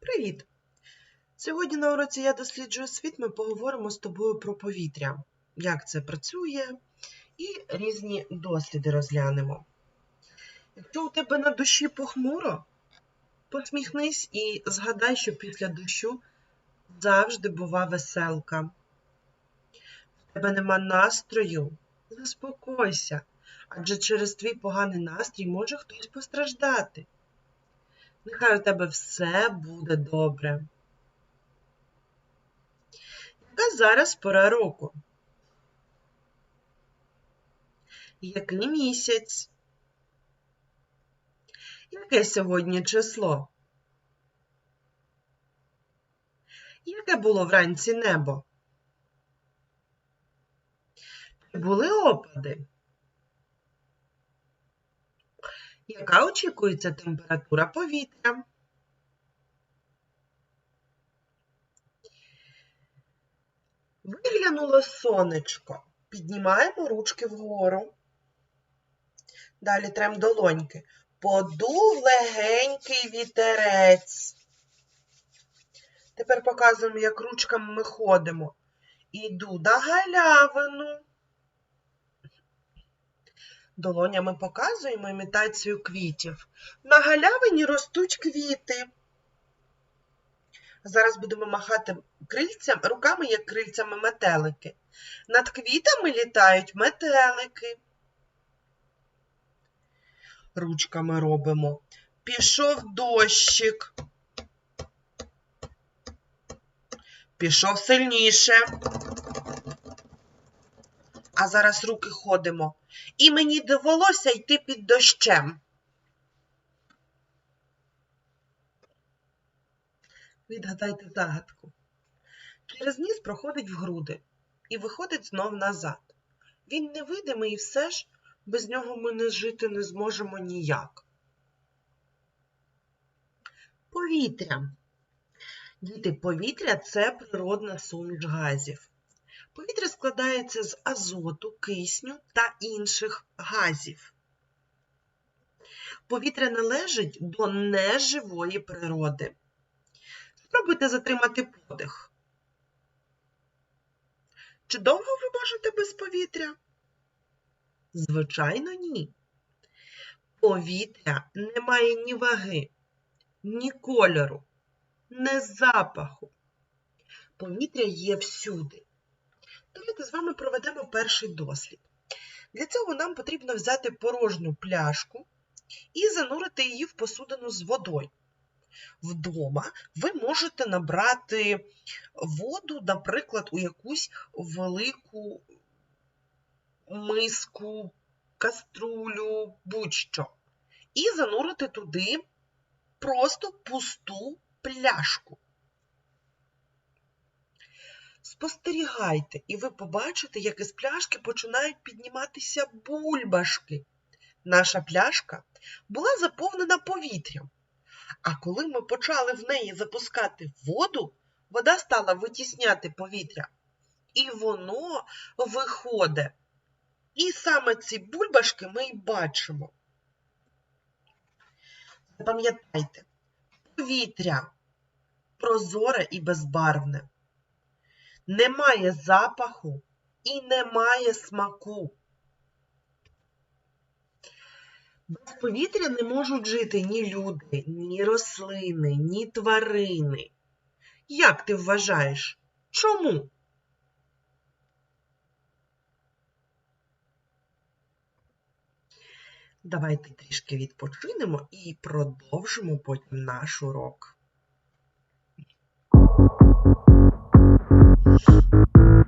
Привіт! Сьогодні на уроці Я досліджую світ ми поговоримо з тобою про повітря, як це працює, і різні досліди розглянемо. Якщо у тебе на душі похмуро, посміхнись і згадай, що після дощу завжди бува веселка. У тебе нема настрою, заспокойся, адже через твій поганий настрій може хтось постраждати. Нехай у тебе все буде добре. Яка зараз пора року? Який місяць? Яке сьогодні число? Яке було вранці небо? Чи були опади? Яка очікується температура повітря? Виглянуло сонечко. Піднімаємо ручки вгору. Далі трем долоньки. Подув легенький вітерець. Тепер показуємо, як ручками ми ходимо. Іду на галявину. Долонями показуємо імітацію квітів. На галявині ростуть квіти. Зараз будемо махати крильцям, руками, як крильцями метелики. Над квітами літають метелики. Ручками робимо. Пішов дощик. Пішов сильніше. А зараз руки ходимо. І мені довелося йти під дощем. Відгадайте загадку. Через ніс проходить в груди і виходить знов назад. Він невидимий і все ж без нього ми не жити не зможемо ніяк. Повітря. Діти, повітря це природна суміш газів. Повітря складається з азоту, кисню та інших газів. Повітря належить до неживої природи. Спробуйте затримати подих. Чи довго ви можете без повітря? Звичайно, ні. Повітря не має ні ваги, ні кольору, ні запаху. Повітря є всюди. Давайте з вами проведемо перший дослід. Для цього нам потрібно взяти порожню пляшку і занурити її в посудину з водою. Вдома ви можете набрати воду, наприклад, у якусь велику миску, каструлю, будь-що. І занурити туди просто пусту пляшку. Спостерігайте, і ви побачите, як із пляшки починають підніматися бульбашки. Наша пляшка була заповнена повітрям. А коли ми почали в неї запускати воду, вода стала витісняти повітря. І воно виходить. І саме ці бульбашки ми й бачимо. Запам'ятайте, повітря прозоре і безбарвне. Немає запаху і немає смаку. Без повітря не можуть жити ні люди, ні рослини, ні тварини. Як ти вважаєш? Чому? Давайте трішки відпочинемо і продовжимо потім наш урок. Thank you.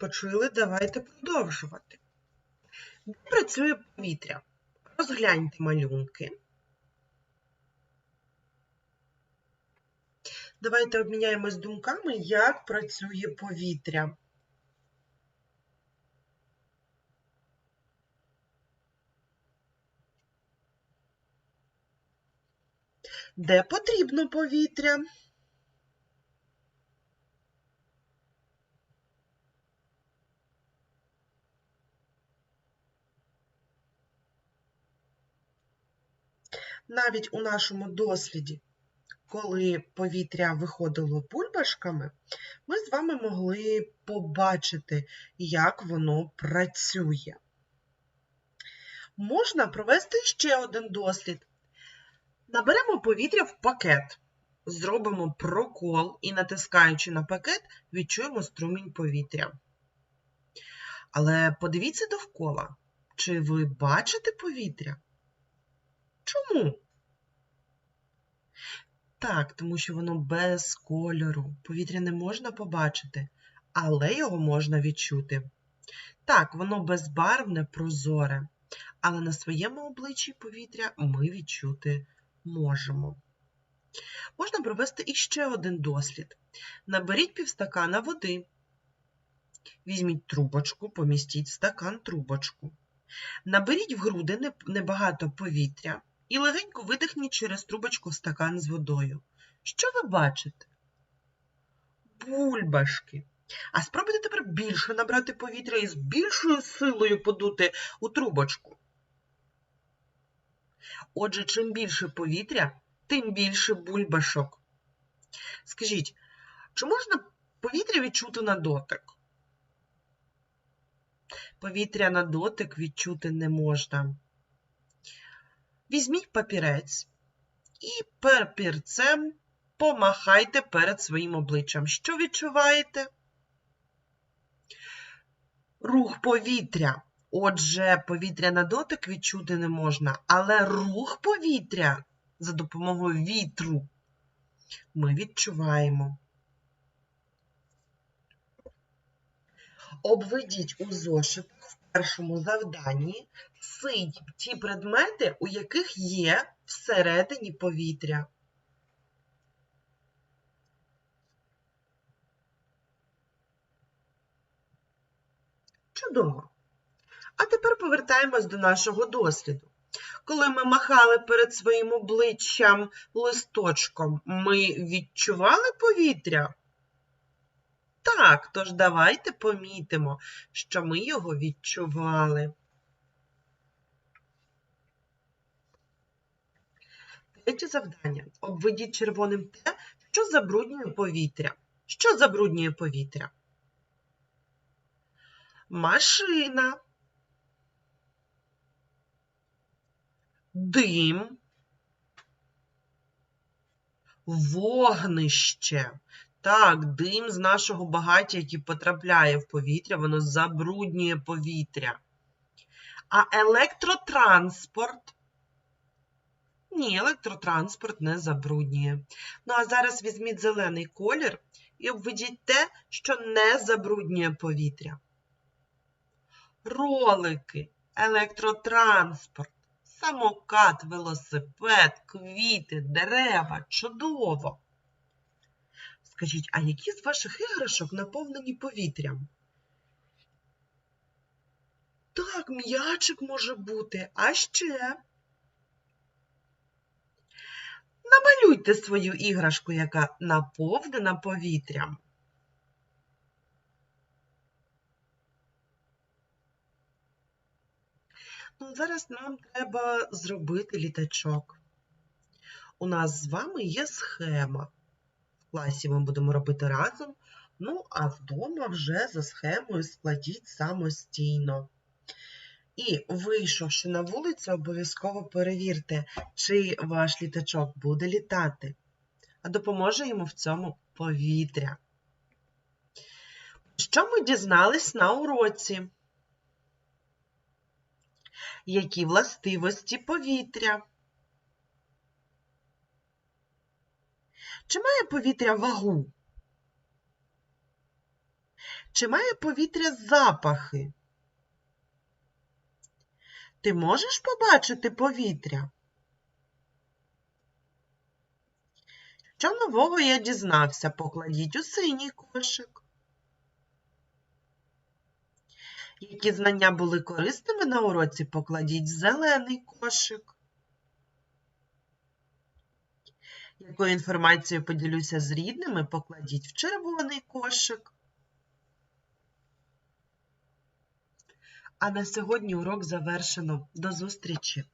Відпочили, давайте продовжувати. Де працює повітря? Розгляньте малюнки. Давайте обміняємось думками, як працює повітря. Де потрібно повітря? Навіть у нашому досліді, коли повітря виходило бульбашками, ми з вами могли побачити, як воно працює. Можна провести ще один дослід. Наберемо повітря в пакет, зробимо прокол і, натискаючи на пакет, відчуємо струмінь повітря. Але подивіться довкола, чи ви бачите повітря? Чому? Так, тому що воно без кольору. Повітря не можна побачити, але його можна відчути. Так, воно безбарвне, прозоре, але на своєму обличчі повітря ми відчути можемо. Можна провести іще один дослід. Наберіть півстакана води. Візьміть трубочку, помістіть в стакан трубочку. Наберіть в груди небагато повітря і легенько видихніть через трубочку стакан з водою. Що ви бачите? Бульбашки. А спробуйте тепер більше набрати повітря і з більшою силою подути у трубочку. Отже, чим більше повітря, тим більше бульбашок. Скажіть, чи можна повітря відчути на дотик? Повітря на дотик відчути не можна. Візьміть папірець і папірцем помахайте перед своїм обличчям. Що відчуваєте? Рух повітря. Отже, повітря на дотик відчути не можна, але рух повітря за допомогою вітру ми відчуваємо. Обведіть у зошитах в першому завданні синь ті предмети, у яких є всередині повітря. Чудово! А тепер повертаємось до нашого досліду. Коли ми махали перед своїм обличчям листочком, ми відчували повітря? Так, тож давайте помітимо, що ми його відчували. Третє завдання. Обведіть червоним те, що забруднює повітря. Що забруднює повітря? Машина. Дим. Вогнище. Так, дим з нашого багаття, який потрапляє в повітря, воно забруднює повітря. А електротранспорт. Ні, електротранспорт не забруднює. Ну, а зараз візьміть зелений колір і обведіть те, що не забруднює повітря. Ролики, електротранспорт, самокат, велосипед, квіти, дерева. Чудово! Скажіть, а які з ваших іграшок наповнені повітрям? Так, м'ячик може бути, а ще. Намалюйте свою іграшку, яка наповнена повітрям. Ну, зараз нам треба зробити літачок. У нас з вами є схема В класі ми будемо робити разом. Ну, а вдома вже за схемою складіть самостійно. І, вийшовши на вулицю, обов'язково перевірте, чи ваш літачок буде літати, а допоможе йому в цьому повітря. Що ми дізнались на уроці? Які властивості повітря? Чи має повітря вагу? Чи має повітря запахи? Ти можеш побачити повітря? Що нового я дізнався, покладіть у синій кошик. Які знання були корисними на уроці, покладіть в зелений кошик. Якою інформацією поділюся з рідними, покладіть в червоний кошик. А на сьогодні урок завершено. До зустрічі!